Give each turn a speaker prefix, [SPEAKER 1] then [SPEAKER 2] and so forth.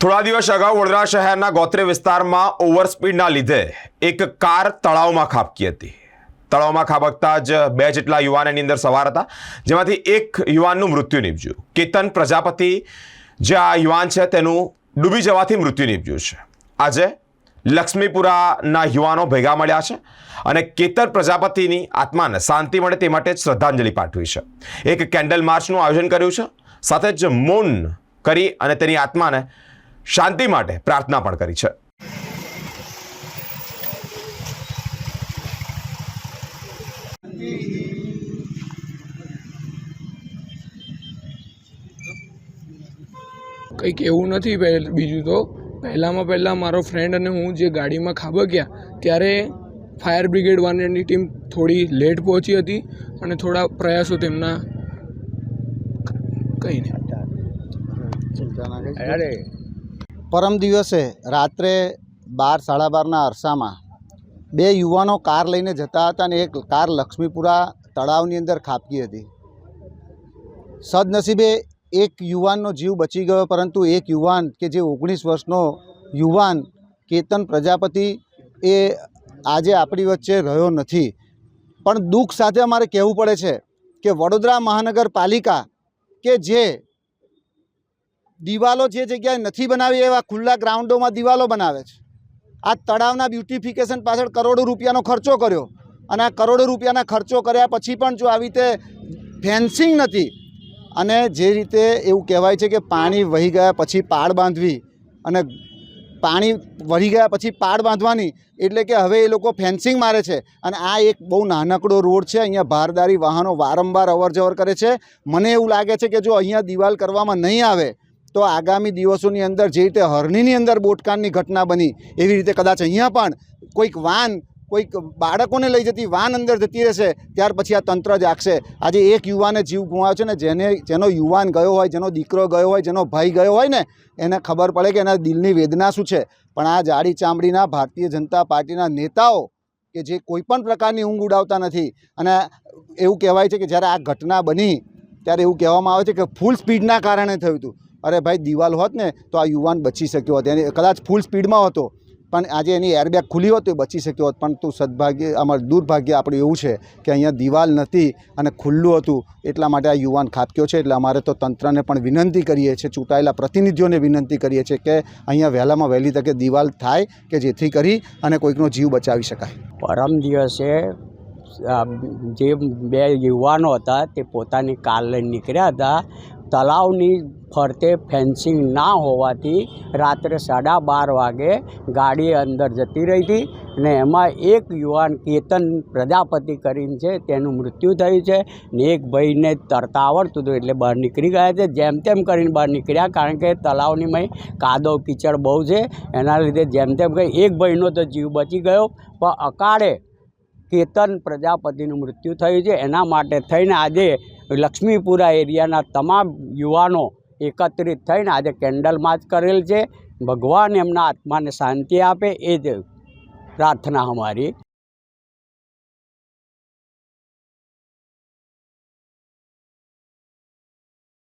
[SPEAKER 1] થોડા દિવસ અગાઉ વડોદરા શહેરના ગોત્રે વિસ્તારમાં ઓવર સ્પીડના લીધે એક કાર તળાવમાં ખાબકી હતી. તળાવમાં ખાબકતા જ બે જેટલા યુવાન એની અંદર સવાર હતા, જેમાંથી એક યુવાનનું મૃત્યુ નીપજ્યું. કેતન પ્રજાપતિ જે આ યુવાન છે તેનું ડૂબી જવાથી મૃત્યુ નીપજ્યું છે. આજે લક્ષ્મીપુરાના યુવાનો ભેગા મળ્યા છે અને કેતન પ્રજાપતિની આત્માને શાંતિ મળે તે માટે શ્રદ્ધાંજલિ પાઠવી છે. એક કેન્ડલ માર્ચનું આયોજન કર્યું છે. સાથે જ મૌન કરી અને તેની આત્માને શાંતિ માટે પ્રાર્થના પણ કરી છે.
[SPEAKER 2] કંઈક એવું નથી બીજું તો પહેલાંમાં પહેલાં મારો ફ્રેન્ડ અને હું જે ગાડીમાં ખાબક્યા ત્યારે ફાયર બ્રિગેડ વાનની ટીમ થોડી લેટ પહોંચી હતી અને થોડા પ્રયાસો તેમના કંઈ નહીં
[SPEAKER 3] પરમ દિવસે રાત્રે બાર, સાડા બારના અરસામાં બે યુવાનો કાર લઈને જતા હતા અને એક કાર લક્ષ્મીપુરા તળાવની અંદર ખાબકી હતી. સદનસીબે એક યુવાનનો જીવ બચી ગયો, પરંતુ એક યુવાન કે જે ઓગણીસ વર્ષનો યુવાન કેતન પ્રજાપતિ એ આજે આપણી વચ્ચે રહ્યો નથી. પણ દુઃખ સાથે અમારે કહેવું પડે છે કે વડોદરા મહાનગરપાલિકા કે જે દિવાલો જે જગ્યાએ નથી બનાવી એવા ખુલ્લા ગ્રાઉન્ડોમાં દિવાલો બનાવે છે. આ તળાવના બ્યુટિફિકેશન પાછળ કરોડો રૂપિયાનો ખર્ચો કર્યો અને આ કરોડો રૂપિયાના ખર્ચો કર્યા પછી પણ જો આવી રીતે ફેન્સિંગ નથી અને જે રીતે એવું કહેવાય છે કે પાણી વહી ગયા પછી પાળ બાંધવી અને પાણી વહી ગયા પછી પાડ બાંધવાની એટલે કે હવે એ લોકો ફેન્સિંગ મારે છે અને આ એક બહુ નાનકડો રોડ છે, અહીંયા ભારદારી વાહનો વારંવાર અવર જવર કરે છે. મને એવું લાગે છે કે જો અહીંયા દિવાલ કરવામાં નહીં આવે તો આગામી દિવસોની અંદર જે રીતે હરણીની અંદર બોટકાનની ઘટના બની, એવી રીતે કદાચ અહીંયા પણ કોઈક વાન, કોઈક બાળકોને લઈ જતી વાન અંદર જતી રહેશે, ત્યાર પછી આ તંત્ર જાગશે. આજે એક યુવાને જીવ ગુમાવ્યો છે ને, જેને, જેનો યુવાન ગયો હોય, જેનો દીકરો ગયો હોય, જેનો ભાઈ ગયો હોય ને, એને ખબર પડે કે એના દિલની વેદના શું છે. પણ આ જાડી ચામડીના ભારતીય જનતા પાર્ટીના નેતાઓ કે જે કોઈપણ પ્રકારની ઊંઘ ઉડાવતા નથી, અને એવું કહેવાય છે કે જ્યારે આ ઘટના બની, ત્યારે એવું કહેવામાં આવે છે કે ફૂલ સ્પીડના કારણે થયું હતું. અરે ભાઈ, દિવાલ હોત ને, તો આ યુવાન બચી શક્યો હોત. એની કદાચ ફૂલ સ્પીડમાં હતો, પણ આજે એની એરબેગ ખુલી હોત તો બચી શક્યો હોત. પણ તું સદભાગ્ય અમારું દુર્ભાગ્ય આપણું એવું છે કે અહીંયા દિવાલ નથી અને ખુલ્લું હતું, એટલા માટે આ યુવાન ખાબક્યો છે. એટલે અમારે તો તંત્રને પણ વિનંતી કરીએ છીએ, ચૂંટાયેલા પ્રતિનિધિઓને વિનંતી કરીએ છીએ કે અહીંયા વહેલામાં વહેલી તકે દિવાલ થાય કે જેથી કરી અને કોઈકનો જીવ બચાવી શકાય.
[SPEAKER 4] પરમ દિવસે જે બે યુવાનો હતા તે પોતાની કાર લઈને નીકળ્યા હતા. તળાવની ફરતે ફેન્સિંગ ના હોવાથી રાત્રે સાડા બાર વાગે ગાડી અંદર જતી રહી હતી અને એમાં એક યુવાન કેતન પ્રજાપતિ કરીને છે, તેનું મૃત્યુ થયું છે ને એક ભાઈને તરતા આવડતું હતું એટલે બહાર નીકળી ગયા છે. જેમ તેમ કરીને બહાર નીકળ્યા કારણ કે તળાવની મય કાદવ કીચડ બહુ છે, એના લીધે જેમ તેમ કરી એક ભાઈનો તો જીવ બચી ગયો. પણ અકાળે કેતન પ્રજાપતિનું મૃત્યુ થયું છે. એના માટે થઈને આજે લક્ષ્મીપુરા એરિયાના તમામ યુવાનો એકત્રિત થઈને આજે કેન્ડલ માર્ચ કરેલ છે. ભગવાન એમના આત્માને શાંતિ આપે, એ જ પ્રાર્થના અમારી